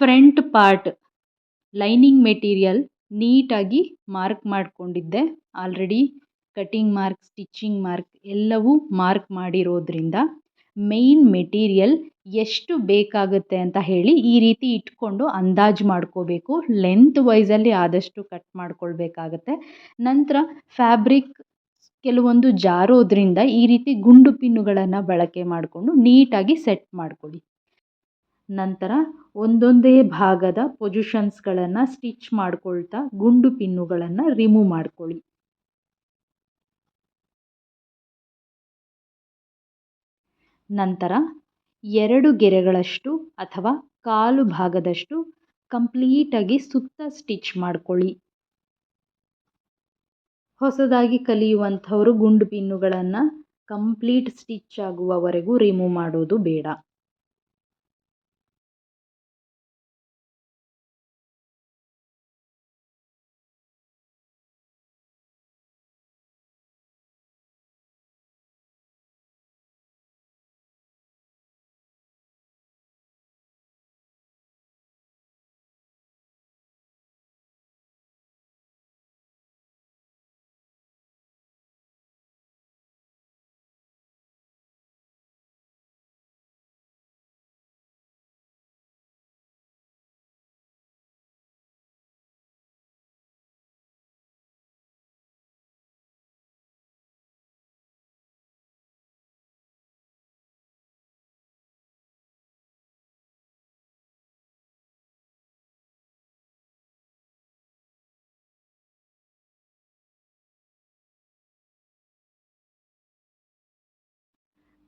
Front part lining material ನೀಟಾಗಿ mark ಮಾಡಿಕೊಂಡಿದ್ದೆ. Already cutting mark, stitching mark ಎಲ್ಲವೂ mark ಮಾಡಿರೋದ್ರಿಂದ main material ಎಷ್ಟು ಬೇಕಾಗುತ್ತೆ ಅಂತ ಹೇಳಿ ಈ ರೀತಿ ಇಟ್ಕೊಂಡು ಅಂದಾಜು ಮಾಡ್ಕೋಬೇಕು. ಲೆಂತ್ ವೈಸಲ್ಲಿ ಆದಷ್ಟು ಕಟ್ ಮಾಡ್ಕೊಳ್ಬೇಕಾಗತ್ತೆ. ನಂತರ ಫ್ಯಾಬ್ರಿಕ್ ಕೆಲವೊಂದು ಜಾರೋದ್ರಿಂದ ಈ ರೀತಿ ಗುಂಡು ಪಿನ್ನುಗಳನ್ನು ಬಳಕೆ ಮಾಡಿಕೊಂಡು ನೀಟಾಗಿ ಸೆಟ್ ಮಾಡ್ಕೊಳ್ಳಿ. ನಂತರ ಒಂದೊಂದೇ ಭಾಗದ ಪೊಸಿಷನ್ಸ್ಗಳನ್ನು ಸ್ಟಿಚ್ ಮಾಡ್ಕೊಳ್ತಾ ಗುಂಡು ಪಿನ್ನುಗಳನ್ನು ರಿಮೂವ್ ಮಾಡ್ಕೊಳ್ಳಿ. ನಂತರ ಎರಡು ಗೆರೆಗಳಷ್ಟು ಅಥವಾ ಕಾಲು ಭಾಗದಷ್ಟು ಕಂಪ್ಲೀಟಾಗಿ ಸುತ್ತ ಸ್ಟಿಚ್ ಮಾಡ್ಕೊಳ್ಳಿ. ಹೊಸದಾಗಿ ಕಲಿಯುವಂಥವರು ಗುಂಡು ಪಿನ್ನುಗಳನ್ನು ಕಂಪ್ಲೀಟ್ ಸ್ಟಿಚ್ ಆಗುವವರೆಗೂ ರಿಮೂವ್ ಮಾಡೋದು ಬೇಡ.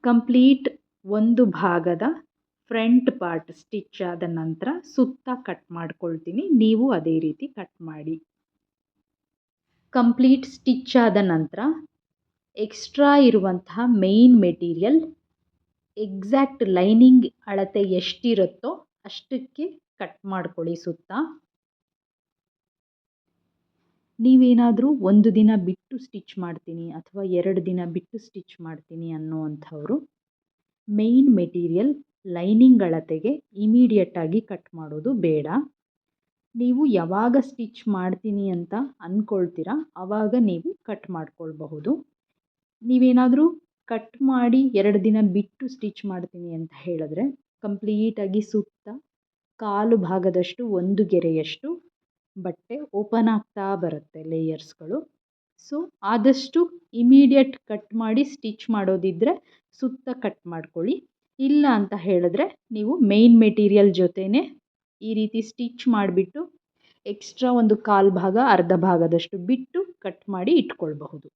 ಕಂಪ್ಲೀಟ್ ಒಂದು ಭಾಗದ ಫ್ರಂಟ್ ಪಾರ್ಟ್ ಸ್ಟಿಚ್ ಆದ ನಂತರ ಸುತ್ತ ಕಟ್ ಮಾಡ್ಕೊಳ್ತೀನಿ. ನೀವು ಅದೇ ರೀತಿ ಕಟ್ ಮಾಡಿ. ಕಂಪ್ಲೀಟ್ ಸ್ಟಿಚ್ ಆದ ನಂತರ ಎಕ್ಸ್ಟ್ರಾ ಇರುವಂತಹ ಮೈನ್ ಮೆಟೀರಿಯಲ್ ಎಕ್ಸಾಕ್ಟ್ ಲೈನಿಂಗ್ ಅಳತೆ ಎಷ್ಟಿರುತ್ತೋ ಅಷ್ಟಕ್ಕೆ ಕಟ್ ಮಾಡ್ಕೊಳ್ಳಿ ಸುತ್ತ. ನೀವೇನಾದರೂ ಒಂದು ದಿನ ಬಿಟ್ಟು ಸ್ಟಿಚ್ ಮಾಡ್ತೀನಿ ಅಥವಾ ಎರಡು ದಿನ ಬಿಟ್ಟು ಸ್ಟಿಚ್ ಮಾಡ್ತೀನಿ ಅನ್ನುವಂಥವರು ಮೇಯ್ನ್ ಮೆಟೀರಿಯಲ್ ಲೈನಿಂಗ್ ಅಳತೆಗೆ ಇಮಿಡಿಯೇಟಾಗಿ ಕಟ್ ಮಾಡೋದು ಬೇಡ. ನೀವು ಯಾವಾಗ ಸ್ಟಿಚ್ ಮಾಡ್ತೀನಿ ಅಂತ ಅಂದ್ಕೊಳ್ತೀರಾ ಆವಾಗ ನೀವು ಕಟ್ ಮಾಡ್ಕೊಳ್ಬಹುದು. ನೀವೇನಾದರೂ ಕಟ್ ಮಾಡಿ ಎರಡು ದಿನ ಬಿಟ್ಟು ಸ್ಟಿಚ್ ಮಾಡ್ತೀನಿ ಅಂತ ಹೇಳಿದ್ರೆ ಕಂಪ್ಲೀಟಾಗಿ ಸುತ್ತ ಕಾಲು ಭಾಗದಷ್ಟು ಒಂದು ಗೆರೆಯಷ್ಟು ಬಟ್ಟೆ ಓಪನ್ ಆಗ್ತಾ ಬರುತ್ತೆ ಲೇಯರ್ಸ್ಗಳು ಸೊ ಆದಷ್ಟು ಇಮಿಡಿಯೇಟ್ ಕಟ್ ಮಾಡಿ ಸ್ಟಿಚ್ ಮಾಡೋದಿದ್ದರೆ ಸುತ್ತ ಕಟ್ ಮಾಡ್ಕೊಳ್ಳಿ. ಇಲ್ಲ ಅಂತ ಹೇಳಿದ್ರೆ ನೀವು ಮೇಯ್ನ್ ಮೆಟೀರಿಯಲ್ ಜೊತೆಯೇ ಈ ರೀತಿ ಸ್ಟಿಚ್ ಮಾಡಿಬಿಟ್ಟು ಎಕ್ಸ್ಟ್ರಾ ಒಂದು ಕಾಲು ಭಾಗ, ಅರ್ಧ ಭಾಗದಷ್ಟು ಬಿಟ್ಟು ಕಟ್ ಮಾಡಿ ಇಟ್ಕೊಳ್ಬಹುದು.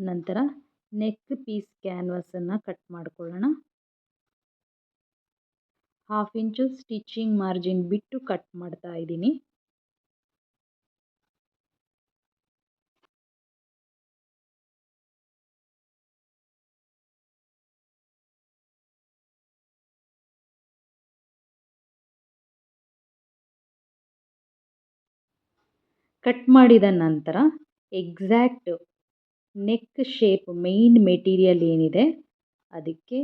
ನಂತರ ನೆಕ್ ಪೀಸ್ ಕ್ಯಾನ್ವಸನ್ನು ಕಟ್ ಮಾಡಿಕೊಳ್ಳೋಣ. ಹಾಫ್ ಇಂಚು ಸ್ಟಿಚಿಂಗ್ ಮಾರ್ಜಿನ್ ಬಿಟ್ಟು ಕಟ್ ಮಾಡ್ತಾ ಇದ್ದೀನಿ. ಕಟ್ ಮಾಡಿದ ನಂತರ exact neck shape main material ಏನಿದೆ, ಅದಕ್ಕೆ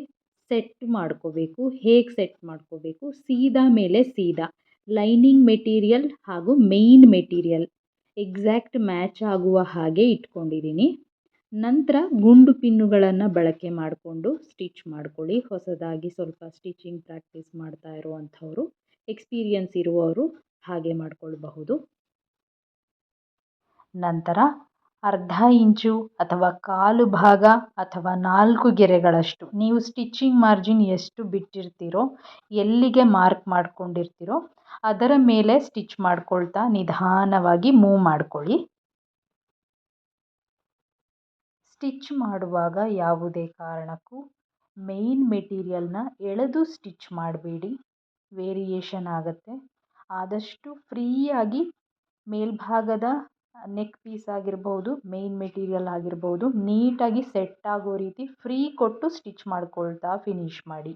ಸೆಟ್ ಮಾಡ್ಕೋಬೇಕು. ಹೇಗೆ ಸೆಟ್ ಮಾಡ್ಕೋಬೇಕು? ಸೀದಾ ಮೇಲೆ ಸೀದಾ. ಲೈನಿಂಗ್ ಮೆಟೀರಿಯಲ್ ಹಾಗೂ ಮೇಯ್ನ್ ಮೆಟೀರಿಯಲ್ ಎಕ್ಸಾಕ್ಟ್ ಮ್ಯಾಚ್ ಆಗುವ ಹಾಗೆ ಇಟ್ಕೊಂಡಿದ್ದೀನಿ. ನಂತರ ಗುಂಡು ಪಿನ್ನುಗಳನ್ನು ಬಳಕೆ ಮಾಡಿಕೊಂಡು ಸ್ಟಿಚ್ ಮಾಡ್ಕೊಳ್ಳಿ. ಹೊಸದಾಗಿ ಸ್ವಲ್ಪ ಸ್ಟಿಚಿಂಗ್ ಪ್ರಾಕ್ಟೀಸ್ ಮಾಡ್ತಾ ಇರುವಂಥವರು ಎಕ್ಸ್ಪೀರಿಯನ್ಸ್ ಇರುವವರು ಹಾಗೆ ಮಾಡಿಕೊಳ್ಬಹುದು. ನಂತರ ಅರ್ಧ ಇಂಚು ಅಥವಾ ಕಾಲು ಭಾಗ ಅಥವಾ ನಾಲ್ಕು ಗೆರೆಗಳಷ್ಟು. ನೀವು ಸ್ಟಿಚ್ಚಿಂಗ್ ಮಾರ್ಜಿನ್ ಎಷ್ಟು ಬಿಟ್ಟಿರ್ತೀರೋ, ಎಲ್ಲಿಗೆ ಮಾರ್ಕ್ ಮಾಡ್ಕೊಂಡಿರ್ತೀರೋ, ಅದರ ಮೇಲೆ ಸ್ಟಿಚ್ ಮಾಡ್ಕೊಳ್ತಾ ನಿಧಾನವಾಗಿ ಮೂವ್ ಮಾಡ್ಕೊಳ್ಳಿ. ಸ್ಟಿಚ್ ಮಾಡುವಾಗ ಯಾವುದೇ ಕಾರಣಕ್ಕೂ ಮೇಯ್ನ್ ಮೆಟೀರಿಯಲ್ನ ಎಳೆದು ಸ್ಟಿಚ್ ಮಾಡಬೇಡಿ. ವೇರಿಯೇಷನ್ ಆಗುತ್ತೆ. ಆದಷ್ಟು ಫ್ರೀಯಾಗಿ ಮೇಲ್ಭಾಗದ ನೆಕ್ ಪೀಸ್ ಆಗಿರ್ಬೋದು ಮೇಯ್ನ್ ಮೆಟೀರಿಯಲ್ ಆಗಿರ್ಬೋದು ನೀಟಾಗಿ ಸೆಟ್ ಆಗೋ ರೀತಿ ಫ್ರೀ ಕೊಟ್ಟು ಸ್ಟಿಚ್ ಮಾಡಿಕೊಳ್ತಾ ಫಿನಿಶ್ ಮಾಡಿ.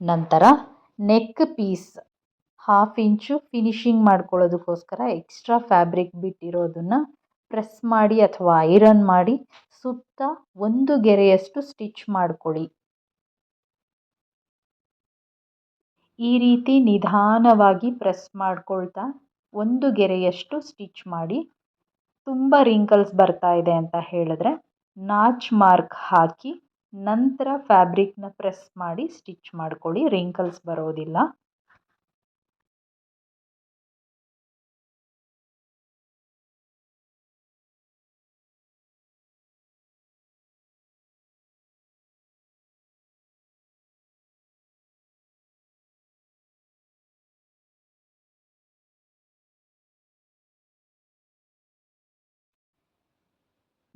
ನಂತರ neck piece half inch finishing ಮಾಡ್ಕೊಳ್ಳೋದಕ್ಕೋಸ್ಕರ extra fabric ಬಿಟ್ಟಿರೋದನ್ನು ಪ್ರೆಸ್ ಮಾಡಿ ಅಥವಾ ಐರನ್ ಮಾಡಿ ಸುತ್ತ ಒಂದು ಗೆರೆಯಷ್ಟು ಸ್ಟಿಚ್ ಮಾಡ್ಕೊಳ್ಳಿ. ಈ ರೀತಿ ನಿಧಾನವಾಗಿ ಪ್ರೆಸ್ ಮಾಡ್ಕೊಳ್ತಾ ಒಂದು ಗೆರೆಯಷ್ಟು ಸ್ಟಿಚ್ ಮಾಡಿ ತುಂಬ ರಿಂಕಲ್ಸ್ ಬರ್ತಾ ಇದೆ ಅಂತ ಹೇಳಿದ್ರೆ ನಾಚ್ ಮಾರ್ಕ್ ಹಾಕಿ ನಂತರ ಫ್ಯಾಬ್ರಿಕ್ನ ಪ್ರೆಸ್ ಮಾಡಿ ಸ್ಟಿಚ್ ಮಾಡ್ಕೊಳ್ಳಿ. ರಿಂಕಲ್ಸ್ ಬರೋದಿಲ್ಲ.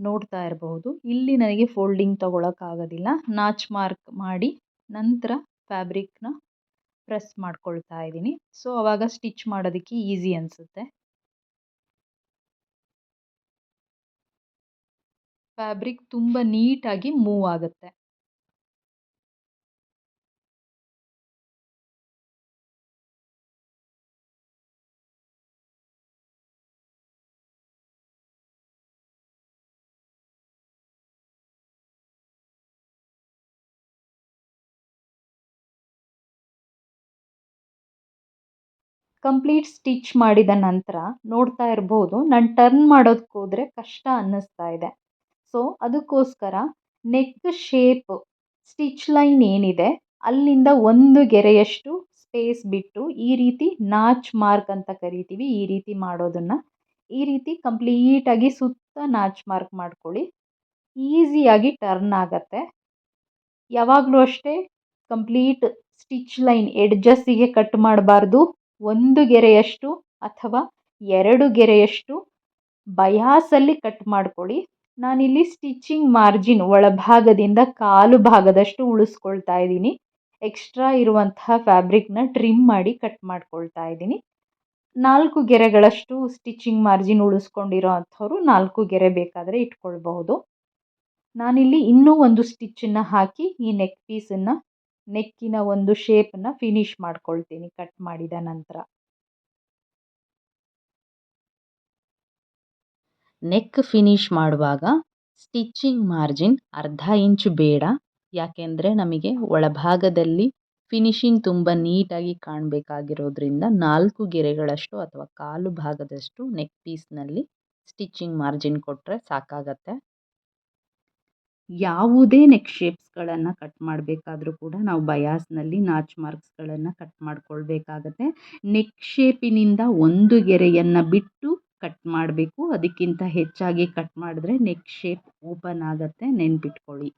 ನೋಡ್ತಾ ಇರಬಹುದು. ಇಲ್ಲಿ ನನಗೆ ಫೋಲ್ಡಿಂಗ್ ತಗೊಳಕ್ಕಾಗೋದಿಲ್ಲ. ನಾಚ್ ಮಾರ್ಕ್ ಮಾಡಿ ನಂತರ ಫ್ಯಾಬ್ರಿಕ್ನ ಪ್ರೆಸ್ ಮಾಡ್ಕೊಳ್ತಾ ಇದ್ದೀನಿ. ಸೊ, ಅವಾಗ ಸ್ಟಿಚ್ ಮಾಡೋದಕ್ಕೆ ಈಸಿ ಅನಿಸುತ್ತೆ. ಫ್ಯಾಬ್ರಿಕ್ ತುಂಬ ನೀಟಾಗಿ ಮೂವ್ ಆಗುತ್ತೆ. ಕಂಪ್ಲೀಟ್ ಸ್ಟಿಚ್ ಮಾಡಿದ ನಂತರ ನೋಡ್ತಾ ಇರ್ಬೋದು, ನಾನು ಟರ್ನ್ ಮಾಡೋದಕ್ಕೆ ಹೋದರೆ ಕಷ್ಟ ಅನ್ನಿಸ್ತಾ ಇದೆ. ಸೊ ಅದಕ್ಕೋಸ್ಕರ ನೆಕ್ ಶೇಪ್ ಸ್ಟಿಚ್ ಲೈನ್ ಏನಿದೆ, ಅಲ್ಲಿಂದ ಒಂದು ಗೆರೆಯಷ್ಟು ಸ್ಪೇಸ್ ಬಿಟ್ಟು ಈ ರೀತಿ ನಾಚ್ ಮಾರ್ಕ್ ಅಂತ ಕರಿತೀವಿ, ಈ ರೀತಿ ಮಾಡೋದನ್ನು. ಈ ರೀತಿ ಕಂಪ್ಲೀಟಾಗಿ ಸುತ್ತ ನಾಚ್ ಮಾರ್ಕ್ ಮಾಡ್ಕೊಳ್ಳಿ. ಈಸಿಯಾಗಿ ಟರ್ನ್ ಆಗತ್ತೆ. ಯಾವಾಗಲೂ ಅಷ್ಟೇ ಕಂಪ್ಲೀಟ್ ಸ್ಟಿಚ್ ಲೈನ್ ಎಡ್ಜಸ್ಸಿಗೆ ಕಟ್ ಮಾಡಬಾರ್ದು. ಒಂದು ಗೆರೆಯಷ್ಟು ಅಥವಾ ಎರಡು ಗೆರೆಯಷ್ಟು ಬಯಾಸಲ್ಲಿ ಕಟ್ ಮಾಡ್ಕೊಳ್ಳಿ. ನಾನಿಲ್ಲಿ ಸ್ಟಿಚಿಂಗ್ ಮಾರ್ಜಿನ್ ಒಳಭಾಗದಿಂದ ಕಾಲು ಭಾಗದಷ್ಟು ಉಳಿಸ್ಕೊಳ್ತಾ ಇದ್ದೀನಿ. ಎಕ್ಸ್ಟ್ರಾ ಇರುವಂತಹ ಫ್ಯಾಬ್ರಿಕ್ನ ಟ್ರಿಮ್ ಮಾಡಿ ಕಟ್ ಮಾಡ್ಕೊಳ್ತಾ ಇದ್ದೀನಿ. ನಾಲ್ಕು ಗೆರೆಗಳಷ್ಟು ಸ್ಟಿಚಿಂಗ್ ಮಾರ್ಜಿನ್ ಉಳಿಸ್ಕೊಂಡಿರೋ ಅಂಥವ್ರು ನಾಲ್ಕು ಗೆರೆ ಬೇಕಾದರೆ ಇಟ್ಕೊಳ್ಬಹುದು. ನಾನಿಲ್ಲಿ ಇನ್ನೂ ಒಂದು ಸ್ಟಿಚ್ಚನ್ನು ಹಾಕಿ ಈ ನೆಕ್ ಪೀಸನ್ನು ನೆಕ್ಕಿನ ಒಂದು ಶೇಪನ್ನು ಫಿನಿಶ್ ಮಾಡ್ಕೊಳ್ತೀನಿ ಕಟ್ ಮಾಡಿದ ನಂತರ. ನೆಕ್ ಫಿನಿಶ್ ಮಾಡುವಾಗ ಸ್ಟಿಚ್ಚಿಂಗ್ ಮಾರ್ಜಿನ್ ಅರ್ಧ ಇಂಚು ಬೇಡ. ಯಾಕೆಂದರೆ ನಮಗೆ ಒಳಭಾಗದಲ್ಲಿ ಫಿನಿಶಿಂಗ್ ತುಂಬ ನೀಟಾಗಿ ಕಾಣಬೇಕಾಗಿರೋದ್ರಿಂದ ನಾಲ್ಕು ಗೆರೆಗಳಷ್ಟು ಅಥವಾ ಕಾಲು ಭಾಗದಷ್ಟು ನೆಕ್ ಪೀಸ್ನಲ್ಲಿ ಸ್ಟಿಚ್ಚಿಂಗ್ ಮಾರ್ಜಿನ್ ಕೊಟ್ಟರೆ ಸಾಕಾಗತ್ತೆ. ಯಾವುದೇ ನೆಕ್ ಶೇಪ್ಸ್ಗಳನ್ನು ಕಟ್ ಮಾಡಬೇಕಾದ್ರೂ ಕೂಡ ನಾವು ಬಯಾಸ್ನಲ್ಲಿ ನಾಚ್ ಮಾರ್ಕ್ಸ್ಗಳನ್ನು ಕಟ್ ಮಾಡ್ಕೊಳ್ಬೇಕಾಗತ್ತೆ. ನೆಕ್ ಶೇಪಿನಿಂದ ಒಂದು ಗೆರೆಯನ್ನು ಬಿಟ್ಟು ಕಟ್ ಮಾಡಬೇಕು. ಅದಕ್ಕಿಂತ ಹೆಚ್ಚಾಗಿ ಕಟ್ ಮಾಡಿದ್ರೆ ನೆಕ್ ಶೇಪ್ ಓಪನ್ ಆಗುತ್ತೆ. ನೆನ್ಪಿಟ್ಕೊಳ್ಳಿ.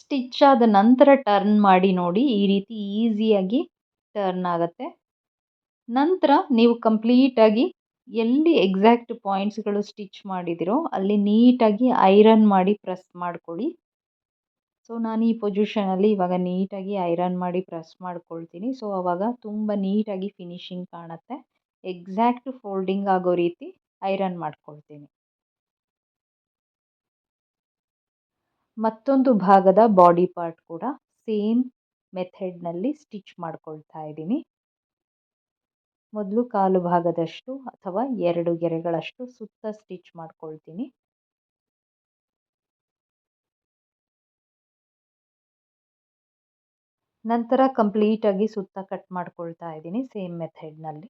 ಸ್ಟಿಚ್ ಆದ ನಂತರ ಟರ್ನ್ ಮಾಡಿ ನೋಡಿ. ಈ ರೀತಿ ಈಸಿಯಾಗಿ ಟರ್ನ್ ಆಗುತ್ತೆ. ನಂತರ ನೀವು ಕಂಪ್ಲೀಟಾಗಿ ಎಲ್ಲಿ ಎಕ್ಸಾಕ್ಟ್ ಪಾಯಿಂಟ್ಸ್ಗಳು ಸ್ಟಿಚ್ ಮಾಡಿದಿರೋ ಅಲ್ಲಿ ನೀಟಾಗಿ ಐರನ್ ಮಾಡಿ ಪ್ರೆಸ್ ಮಾಡ್ಕೊಳ್ಳಿ. ಸೊ ನಾನು ಈ ಪೊಸಿಷನಲ್ಲಿ ಇವಾಗ ನೀಟಾಗಿ ಐರನ್ ಮಾಡಿ ಪ್ರೆಸ್ ಮಾಡ್ಕೊಳ್ತೀನಿ. ಸೊ ಆವಾಗ ತುಂಬ ನೀಟಾಗಿ ಫಿನಿಶಿಂಗ್ ಕಾಣುತ್ತೆ. ಎಕ್ಸಾಕ್ಟ್ ಫೋಲ್ಡಿಂಗ್ ಆಗೋ ರೀತಿ ಐರನ್ ಮಾಡ್ಕೊಳ್ತೀನಿ. ಮತ್ತೊಂದು ಭಾಗದ ಬಾಡಿ ಪಾರ್ಟ್ ಕೂಡ ಸೇಮ್ ಮೆಥಡ್ನಲ್ಲಿ ಸ್ಟಿಚ್ ಮಾಡ್ಕೊಳ್ತಾ ಇದ್ದೀನಿ. ಮೊದಲು ಕಾಲು ಭಾಗದಷ್ಟು ಅಥವಾ ಎರಡು ಗೆರೆಗಳಷ್ಟು ಸುತ್ತ ಸ್ಟಿಚ್ ಮಾಡ್ಕೊಳ್ತೀನಿ. ನಂತರ ಕಂಪ್ಲೀಟಾಗಿ ಸುತ್ತ ಕಟ್ ಮಾಡ್ಕೊಳ್ತಾ ಇದ್ದೀನಿ ಸೇಮ್ ಮೆಥಡ್ನಲ್ಲಿ.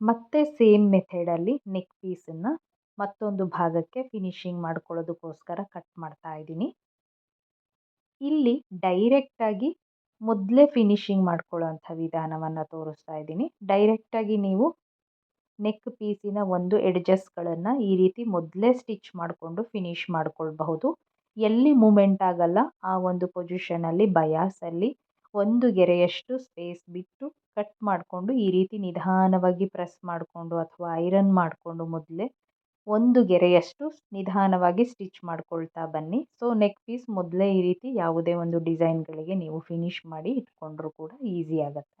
ಮತ್ತೆ ಸೇಮ್ ಮೆಥಡಲ್ಲಿ ನೆಕ್ ಪೀಸನ್ನು ಮತ್ತೊಂದು ಭಾಗಕ್ಕೆ ಫಿನಿಶಿಂಗ್ ಮಾಡ್ಕೊಳ್ಳೋದಕ್ಕೋಸ್ಕರ ಕಟ್ ಮಾಡ್ತಾ ಇದ್ದೀನಿ. ಇಲ್ಲಿ ಡೈರೆಕ್ಟಾಗಿ ಮೊದಲೇ ಫಿನಿಶಿಂಗ್ ಮಾಡ್ಕೊಳ್ಳೋವಂಥ ವಿಧಾನವನ್ನು ತೋರಿಸ್ತಾ ಇದ್ದೀನಿ. ಡೈರೆಕ್ಟಾಗಿ ನೀವು ನೆಕ್ ಪೀಸಿನ ಒಂದು ಎಡ್ಜಸ್ಟ್ಗಳನ್ನು ಈ ರೀತಿ ಮೊದಲೇ ಸ್ಟಿಚ್ ಮಾಡಿಕೊಂಡು ಫಿನಿಶ್ ಮಾಡ್ಕೊಳ್ಬಹುದು. ಎಲ್ಲಿ ಮೂಮೆಂಟ್ ಆಗಲ್ಲ ಆ ಒಂದು ಪೊಸಿಷನಲ್ಲಿ ಬಯಾಸಲ್ಲಿ ಒಂದು ಗೆರೆಯಷ್ಟು ಸ್ಪೇಸ್ ಬಿಟ್ಟು ಕಟ್ ಮಾಡಿಕೊಂಡು ಈ ರೀತಿ ನಿಧಾನವಾಗಿ ಪ್ರೆಸ್ ಮಾಡಿಕೊಂಡು ಅಥವಾ ಐರನ್ ಮಾಡಿಕೊಂಡು ಮೊದಲೇ ಒಂದು ಗೆರೆಯಷ್ಟು ನಿಧಾನವಾಗಿ ಸ್ಟಿಚ್ ಮಾಡ್ಕೊಳ್ತಾ ಬನ್ನಿ. ಸೊ, ನೆಕ್ ಪೀಸ್ ಮೊದಲೇ ಈ ರೀತಿ ಯಾವುದೇ ಒಂದು ಡಿಸೈನ್ಗಳಿಗೆ ನೀವು ಫಿನಿಶ್ ಮಾಡಿ ಇಟ್ಕೊಂಡ್ರೂ ಕೂಡ ಈಸಿ ಆಗುತ್ತೆ.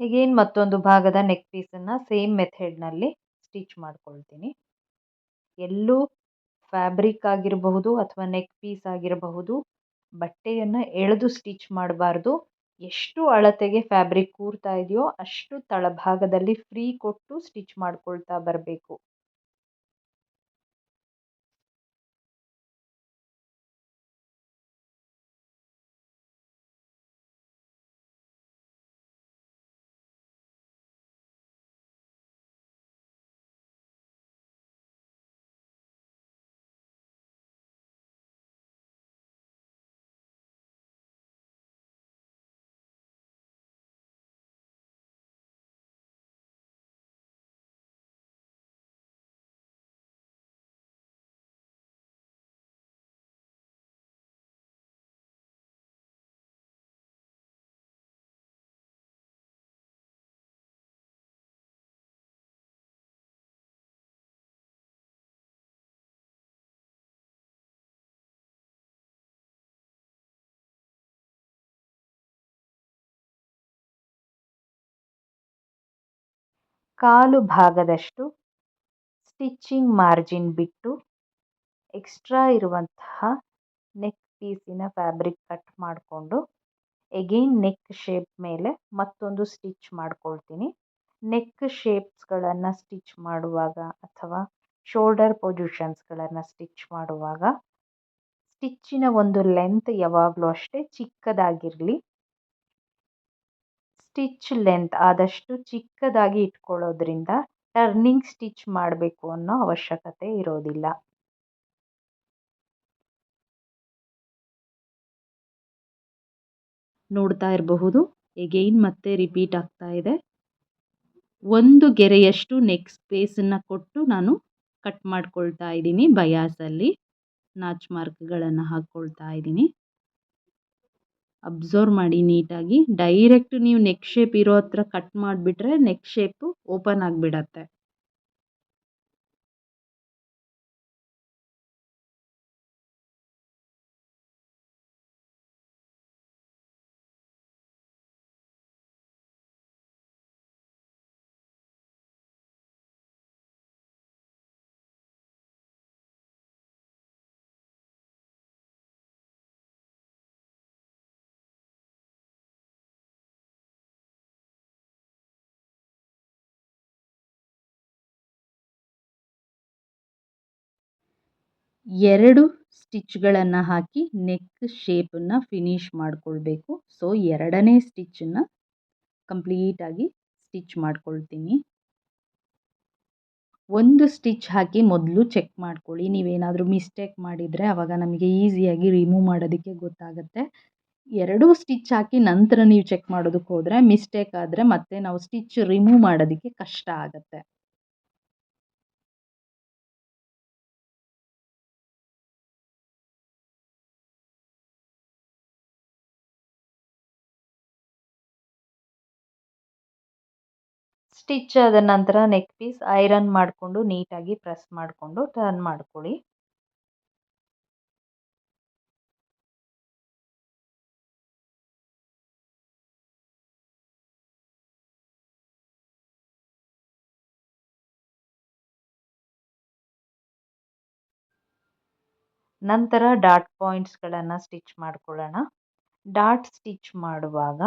ಹೀಗೇನು ಮತ್ತೊಂದು ಭಾಗದ ನೆಕ್ ಪೀಸನ್ನು ಸೇಮ್ ಮೆಥೆಡ್ನಲ್ಲಿ ಸ್ಟಿಚ್ ಮಾಡ್ಕೊಳ್ತೀನಿ. ಎಲ್ಲೂ ಫ್ಯಾಬ್ರಿಕ್ ಆಗಿರಬಹುದು ಅಥವಾ ನೆಕ್ ಪೀಸ್ ಆಗಿರಬಹುದು, ಬಟ್ಟೆಯನ್ನು ಎಳೆದು ಸ್ಟಿಚ್ ಮಾಡಬಾರ್ದು. ಎಷ್ಟು ಅಳತೆಗೆ ಫ್ಯಾಬ್ರಿಕ್ ಕೂರ್ತಾ ಇದೆಯೋ ಅಷ್ಟು ತಳಭಾಗದಲ್ಲಿ ಫ್ರೀ ಕೊಟ್ಟು ಸ್ಟಿಚ್ ಮಾಡ್ಕೊಳ್ತಾ ಬರಬೇಕು. ಕಾಲು ಭಾಗದಷ್ಟು ಸ್ಟಿಚ್ಚಿಂಗ್ ಮಾರ್ಜಿನ್ ಬಿಟ್ಟು ಎಕ್ಸ್ಟ್ರಾ ಇರುವಂತಹ ನೆಕ್ ಪೀಸಿನ ಫ್ಯಾಬ್ರಿಕ್ ಕಟ್ ಮಾಡಿಕೊಂಡು ಎಗೈನ್ ನೆಕ್ ಶೇಪ್ ಮೇಲೆ ಮತ್ತೊಂದು ಸ್ಟಿಚ್ ಮಾಡ್ಕೊಳ್ತೀನಿ. ನೆಕ್ ಶೇಪ್ಸ್ಗಳನ್ನು ಸ್ಟಿಚ್ ಮಾಡುವಾಗ ಅಥವಾ ಶೋಲ್ಡರ್ ಪೊಸಿಷನ್ಸ್ಗಳನ್ನು ಸ್ಟಿಚ್ ಮಾಡುವಾಗ ಸ್ಟಿಚ್ಚಿನ ಒಂದು ಲೆಂತ್ ಯಾವಾಗಲೂ ಅಷ್ಟೇ ಚಿಕ್ಕದಾಗಿರಲಿ. ಸ್ಟಿಚ್ ಲೆಂತ್ ಆದಷ್ಟು ಚಿಕ್ಕದಾಗಿ ಇಟ್ಕೊಳ್ಳೋದ್ರಿಂದ ಟರ್ನಿಂಗ್ ಸ್ಟಿಚ್ ಮಾಡಬೇಕು ಅನ್ನೋ ಅವಶ್ಯಕತೆ ಇರೋದಿಲ್ಲ. ನೋಡ್ತಾ ಇರಬಹುದು. ಎಗೈನ್ ಮತ್ತೆ ರಿಪೀಟ್ ಆಗ್ತಾ ಇದೆ. ಒಂದು ಗೆರೆಯಷ್ಟು ನೆಕ್ ಸ್ಪೇಸನ್ನು ಕೊಟ್ಟು ನಾನು ಕಟ್ ಮಾಡ್ಕೊಳ್ತಾ ಇದ್ದೀನಿ ಬಯಾಸಲ್ಲಿ ನಾಚ್ ಮಾರ್ಕ್ಗಳನ್ನು ಹಾಕ್ಕೊಳ್ತಾ ಇದ್ದೀನಿ. ಅಬ್ಸರ್ವ್ ಮಾಡಿ ನೀಟಾಗಿ. ಡೈರೆಕ್ಟ್ ನೀವು ನೆಕ್ ಶೇಪ್ ಇರೋ ಹತ್ರ ಕಟ್ ಮಾಡಿಬಿಟ್ರೆ ನೆಕ್ ಶೇಪು ಓಪನ್ ಆಗಿಬಿಡತ್ತೆ. ಎರಡು ಸ್ಟಿಚ್ಗಳನ್ನು ಹಾಕಿ ನೆಕ್ ಶೇಪನ್ನು ಫಿನಿಷ್ ಮಾಡಿಕೊಳ್ಬೇಕು. ಸೊ, ಎರಡನೇ ಸ್ಟಿಚ್ಚನ್ನು ಕಂಪ್ಲೀಟಾಗಿ ಸ್ಟಿಚ್ ಮಾಡ್ಕೊಳ್ತೀನಿ. ಒಂದು ಸ್ಟಿಚ್ ಹಾಕಿ ಮೊದಲು ಚೆಕ್ ಮಾಡ್ಕೊಳ್ಳಿ. ನೀವೇನಾದರೂ ಮಿಸ್ಟೇಕ್ ಮಾಡಿದರೆ ಆವಾಗ ನಮಗೆ ಈಸಿಯಾಗಿ ರಿಮೂವ್ ಮಾಡೋದಕ್ಕೆ ಗೊತ್ತಾಗುತ್ತೆ. ಎರಡೂ ಸ್ಟಿಚ್ ಹಾಕಿ ನಂತರ ನೀವು ಚೆಕ್ ಮಾಡೋದಕ್ಕೆ ಹೋದರೆ ಮಿಸ್ಟೇಕ್ ಆದರೆ ಮತ್ತೆ ನಾವು ಸ್ಟಿಚ್ ರಿಮೂವ್ ಮಾಡೋದಕ್ಕೆ ಕಷ್ಟ ಆಗುತ್ತೆ. ಸ್ಟಿಚ್ ಆದ ನಂತರ ನೆಕ್ ಪೀಸ್ ಐರನ್ ಮಾಡಿಕೊಂಡು ನೀಟಾಗಿ ಪ್ರೆಸ್ ಮಾಡಿಕೊಂಡು ಟರ್ನ್ ಮಾಡ್ಕೊಳ್ಳಿ. ನಂತರ ಡಾಟ್ ಪಾಯಿಂಟ್ಸ್ಗಳನ್ನು ಸ್ಟಿಚ್ ಮಾಡ್ಕೊಳ್ಳೋಣ. ಡಾಟ್ ಸ್ಟಿಚ್ ಮಾಡುವಾಗ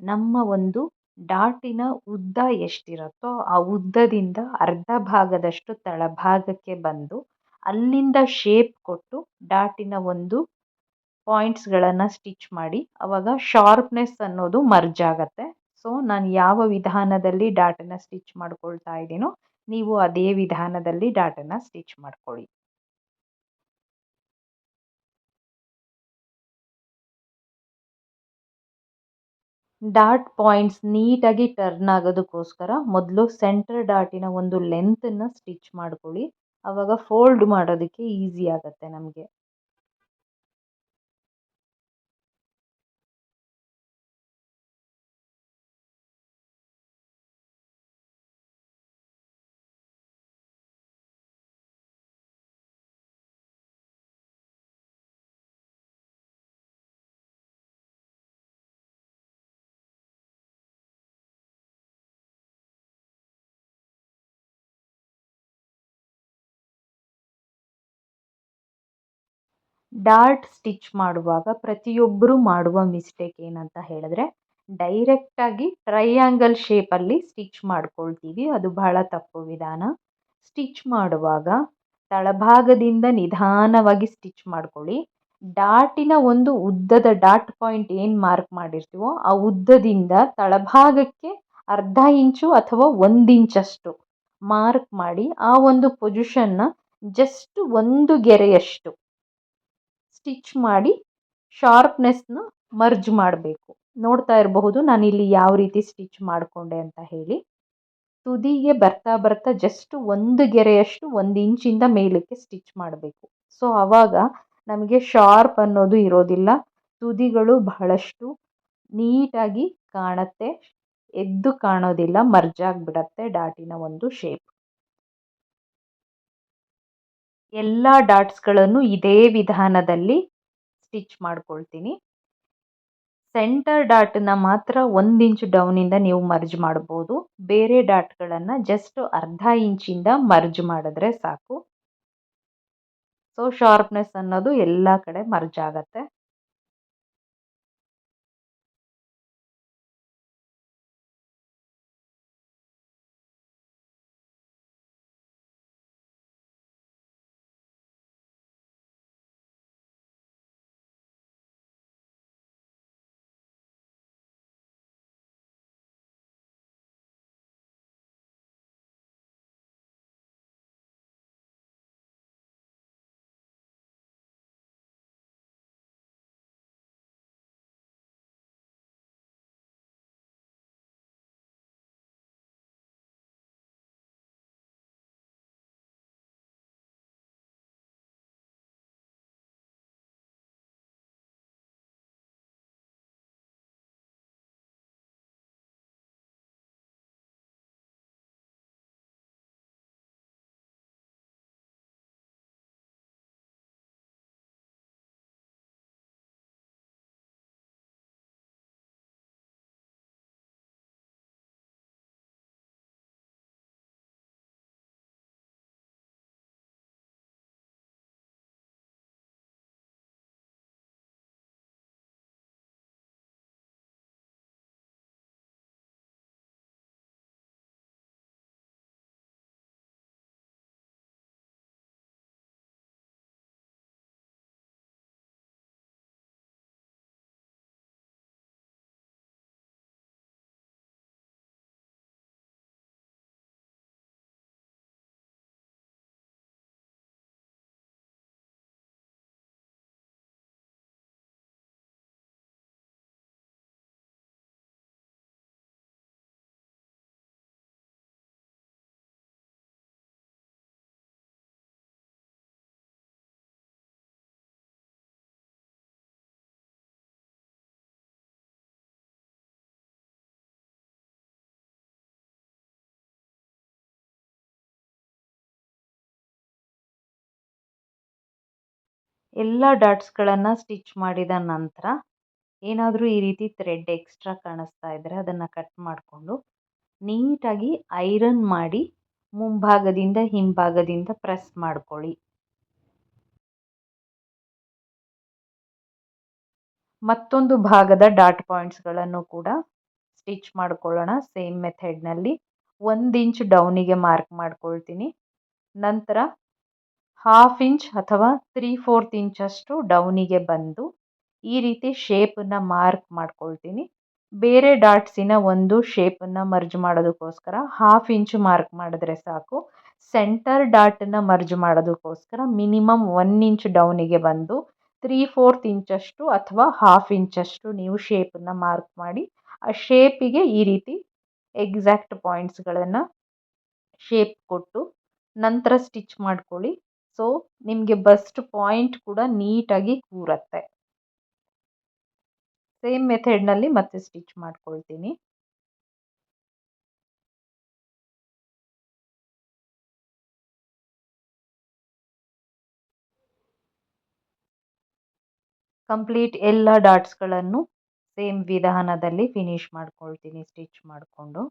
ನಮ್ಮ ಒಂದು ಡಾಟಿನ ಉದ್ದ ಎಷ್ಟಿರುತ್ತೋ ಆ ಉದ್ದದಿಂದ ಅರ್ಧ ಭಾಗದಷ್ಟು ತಳಭಾಗಕ್ಕೆ ಬಂದು ಅಲ್ಲಿಂದ ಶೇಪ್ ಕೊಟ್ಟು ಡಾಟಿನ ಒಂದು ಪಾಯಿಂಟ್ಸ್ಗಳನ್ನು ಸ್ಟಿಚ್ ಮಾಡಿ ಆವಾಗ ಶಾರ್ಪ್ನೆಸ್ ಅನ್ನೋದು ಮರ್ಜ್ ಆಗುತ್ತೆ. ಸೊ ನಾನು ಯಾವ ವಿಧಾನದಲ್ಲಿ ಡಾಟನ್ನು ಸ್ಟಿಚ್ ಮಾಡ್ಕೊಳ್ತಾ ಇದ್ದೀನೋ, ನೀವು ಅದೇ ವಿಧಾನದಲ್ಲಿ ಡಾಟನ್ನು ಸ್ಟಿಚ್ ಮಾಡ್ಕೊಳ್ಳಿ. ಡಾಟ್ ಪಾಯಿಂಟ್ಸ್ ನೀಟಾಗಿ ಟರ್ನ್ ಆಗೋದಕ್ಕೋಸ್ಕರ ಮೊದಲು ಸೆಂಟರ್ ಡಾಟಿನ ಒಂದು ಲೆಂತನ್ನು ಸ್ಟಿಚ್ ಮಾಡ್ಕೊಳ್ಳಿ. ಆವಾಗ ಫೋಲ್ಡ್ ಮಾಡೋದಕ್ಕೆ ಈಸಿ ಆಗುತ್ತೆ ನಮಗೆ. ಡಾಟ್ ಸ್ಟಿಚ್ ಮಾಡುವಾಗ ಪ್ರತಿಯೊಬ್ಬರು ಮಾಡುವ ಮಿಸ್ಟೇಕ್ ಏನಂತ ಹೇಳಿದ್ರೆ ಡೈರೆಕ್ಟಾಗಿ ಟ್ರೈಯಾಂಗಲ್ ಶೇಪಲ್ಲಿ ಸ್ಟಿಚ್ ಮಾಡ್ಕೊಳ್ತೀವಿ. ಅದು ಬಹಳ ತಪ್ಪು ವಿಧಾನ. ಸ್ಟಿಚ್ ಮಾಡುವಾಗ ತಳಭಾಗದಿಂದ ನಿಧಾನವಾಗಿ ಸ್ಟಿಚ್ ಮಾಡ್ಕೊಳ್ಳಿ. ಡಾಟಿನ ಒಂದು ಉದ್ದದ ಡಾಟ್ ಪಾಯಿಂಟ್ ಏನು ಮಾರ್ಕ್ ಮಾಡಿರ್ತೀವೋ, ಆ ಉದ್ದದಿಂದ ತಳಭಾಗಕ್ಕೆ ಅರ್ಧ ಇಂಚು ಅಥವಾ ಒಂದು ಇಂಚಷ್ಟು ಮಾರ್ಕ್ ಮಾಡಿ ಆ ಒಂದು ಪೊಸಿಷನ್ನ ಜಸ್ಟ್ ಒಂದು ಗೆರೆಯಷ್ಟು ಸ್ಟಿಚ್ ಮಾಡಿ ಶಾರ್ಪ್ನೆಸ್ನ ಮರ್ಜ್ ಮಾಡಬೇಕು. ನೋಡ್ತಾ ಇರಬಹುದು ನಾನಿಲ್ಲಿ ಯಾವ ರೀತಿ ಸ್ಟಿಚ್ ಮಾಡಿಕೊಂಡೆ ಅಂತ ಹೇಳಿ. ತುದಿಗೆ ಬರ್ತಾ ಬರ್ತಾ ಜಸ್ಟ್ ಒಂದು ಗೆರೆಯಷ್ಟು ಒಂದು ಇಂಚಿಂದ ಮೇಲಕ್ಕೆ ಸ್ಟಿಚ್ ಮಾಡಬೇಕು. ಸೊ ಆವಾಗ ನಮಗೆ ಶಾರ್ಪ್ ಅನ್ನೋದು ಇರೋದಿಲ್ಲ. ತುದಿಗಳು ಬಹಳಷ್ಟು ನೀಟಾಗಿ ಕಾಣತ್ತೆ. ಎದ್ದು ಕಾಣೋದಿಲ್ಲ. ಮರ್ಜಾಗಿಬಿಡತ್ತೆ ಡಾಟಿನ ಒಂದು ಶೇಪ್ ಎಲ್ಲ ಡಾಟ್ಸ್ಗಳನ್ನು ಇದೇ ವಿಧಾನದಲ್ಲಿ ಸ್ಟಿಚ್ ಮಾಡ್ಕೊಳ್ತೀನಿ. ಸೆಂಟರ್ ಡಾಟನ್ನ ಮಾತ್ರ ಒಂದು ಇಂಚು ಡೌನಿಂದ ನೀವು ಮರ್ಜ್ ಮಾಡ್ಬೋದು. ಬೇರೆ ಡಾಟ್ಗಳನ್ನು ಜಸ್ಟ್ ಅರ್ಧ ಇಂಚಿಂದ ಮರ್ಜ್ ಮಾಡಿದ್ರೆ ಸಾಕು. ಸೊ, ಶಾರ್ಪ್ನೆಸ್ ಅನ್ನೋದು ಎಲ್ಲ ಕಡೆ ಮರ್ಜ್ ಆಗತ್ತೆ. ಎಲ್ಲ ಡಾಟ್ಸ್ಗಳನ್ನು ಸ್ಟಿಚ್ ಮಾಡಿದ ನಂತರ ಏನಾದರೂ ಈ ರೀತಿ ಥ್ರೆಡ್ ಎಕ್ಸ್ಟ್ರಾ ಕಾಣಿಸ್ತಾ ಇದ್ದರೆ ಅದನ್ನು ಕಟ್ ಮಾಡಿಕೊಂಡು ನೀಟಾಗಿ ಐರನ್ ಮಾಡಿ ಮುಂಭಾಗದಿಂದ ಹಿಂಭಾಗದಿಂದ ಪ್ರೆಸ್ ಮಾಡ್ಕೊಳ್ಳಿ. ಮತ್ತೊಂದು ಭಾಗದ ಡಾಟ್ ಪಾಯಿಂಟ್ಸ್ಗಳನ್ನು ಕೂಡ ಸ್ಟಿಚ್ ಮಾಡ್ಕೊಳ್ಳೋಣ. ಸೇಮ್ ಮೆಥಡ್ನಲ್ಲಿ ಒಂದು ಇಂಚ್ ಡೌನಿಗೆ ಮಾರ್ಕ್ ಮಾಡ್ಕೊಳ್ತೀನಿ. ನಂತರ ಹಾಫ್ ಇಂಚ್ ಅಥವಾ ತ್ರೀ ಫೋರ್ತ್ ಇಂಚಷ್ಟು ಡೌನಿಗೆ ಬಂದು ಈ ರೀತಿ ಶೇಪನ್ನು ಮಾರ್ಕ್ ಮಾಡ್ಕೊಳ್ತೀನಿ. ಬೇರೆ ಡಾಟ್ಸಿನ ಒಂದು ಶೇಪನ್ನು ಮರ್ಜ್ ಮಾಡೋದಕ್ಕೋಸ್ಕರ ಹಾಫ್ ಇಂಚ್ ಮಾರ್ಕ್ ಮಾಡಿದ್ರೆ ಸಾಕು. ಸೆಂಟರ್ ಡಾಟನ್ನು ಮರ್ಜ್ ಮಾಡೋದಕ್ಕೋಸ್ಕರ ಮಿನಿಮಮ್ ಒನ್ ಇಂಚ್ ಡೌನಿಗೆ ಬಂದು ತ್ರೀ ಫೋರ್ತ್ ಇಂಚಷ್ಟು ಅಥವಾ ಹಾಫ್ ಇಂಚಷ್ಟು ನೀವು ಶೇಪನ್ನು ಮಾರ್ಕ್ ಮಾಡಿ ಆ ಶೇಪಿಗೆ ಈ ರೀತಿ ಎಕ್ಸಾಕ್ಟ್ ಪಾಯಿಂಟ್ಸ್ಗಳನ್ನು ಶೇಪ್ ಕೊಟ್ಟು ನಂತರ ಸ್ಟಿಚ್ ಮಾಡ್ಕೊಳ್ಳಿ. ಸೊ ನಿಮಗೆ ಬಸ್ಟ್ ಪಾಯಿಂಟ್ ಕೂಡ ನೀಟಾಗಿ ಕೂರತ್ತೆ. ಸೇಮ್ ಮೆಥಡ್ನಲ್ಲಿ ಮತ್ತೆ ಸ್ಟಿಚ್ ಮಾಡ್ಕೊಳ್ತೀನಿ. ಕಂಪ್ಲೀಟ್ ಎಲ್ಲ ಡಾಟ್ಸ್ಗಳನ್ನು ಸೇಮ್ ವಿಧಾನದಲ್ಲಿ ಫಿನಿಶ್ ಮಾಡ್ಕೊಳ್ತೀನಿ ಸ್ಟಿಚ್ ಮಾಡಿಕೊಂಡು.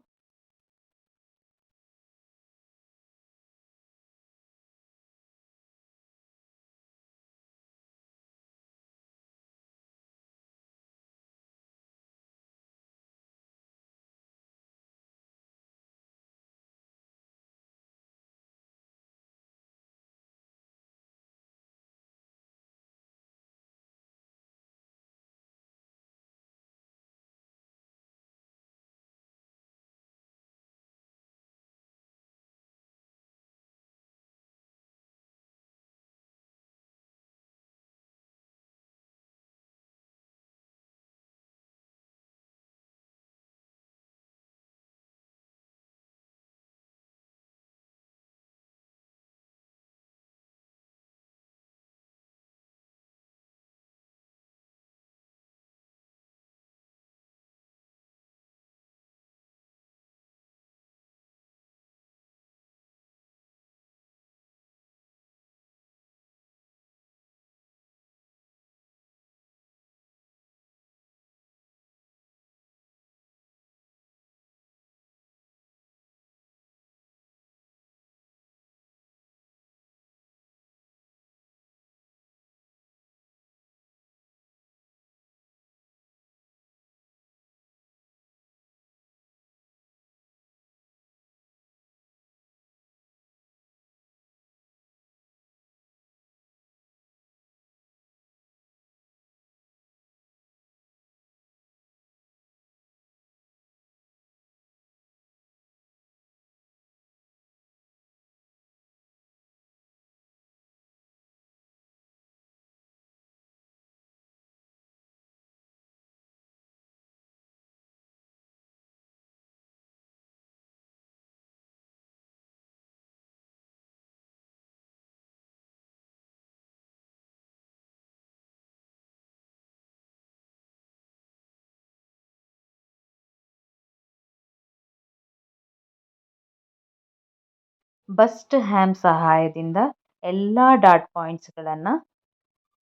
ಬಸ್ಟ್ ಹ್ಯಾಮ್ ಸಹಾಯದಿಂದ ಎಲ್ಲ ಡಾಟ್ ಪಾಯಿಂಟ್ಸ್ಗಳನ್ನು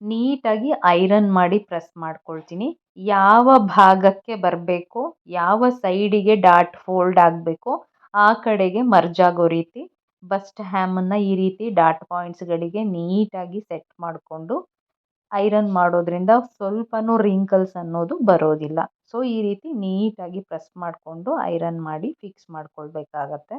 ನೀಟಾಗಿ ಐರನ್ ಮಾಡಿ ಪ್ರೆಸ್ ಮಾಡ್ಕೊಳ್ತೀನಿ. ಯಾವ ಭಾಗಕ್ಕೆ ಬರಬೇಕು, ಯಾವ ಸೈಡಿಗೆ ಡಾಟ್ ಫೋಲ್ಡ್ ಆಗಬೇಕೋ, ಆ ಕಡೆಗೆ ಮರ್ಜ್ ಆಗೋ ರೀತಿ ಬಸ್ಟ್ ಹ್ಯಾಮನ್ನು ಈ ರೀತಿ ಡಾಟ್ ಪಾಯಿಂಟ್ಸ್ಗಳಿಗೆ ನೀಟಾಗಿ ಸೆಟ್ ಮಾಡಿಕೊಂಡು ಐರನ್ ಮಾಡೋದ್ರಿಂದ ಸ್ವಲ್ಪನೂ ರಿಂಕಲ್ಸ್ ಅನ್ನೋದು ಬರೋದಿಲ್ಲ. ಸೊ ಈ ರೀತಿ ನೀಟಾಗಿ ಪ್ರೆಸ್ ಮಾಡಿಕೊಂಡು ಐರನ್ ಮಾಡಿ ಫಿಕ್ಸ್ ಮಾಡ್ಕೊಳ್ಬೇಕಾಗತ್ತೆ.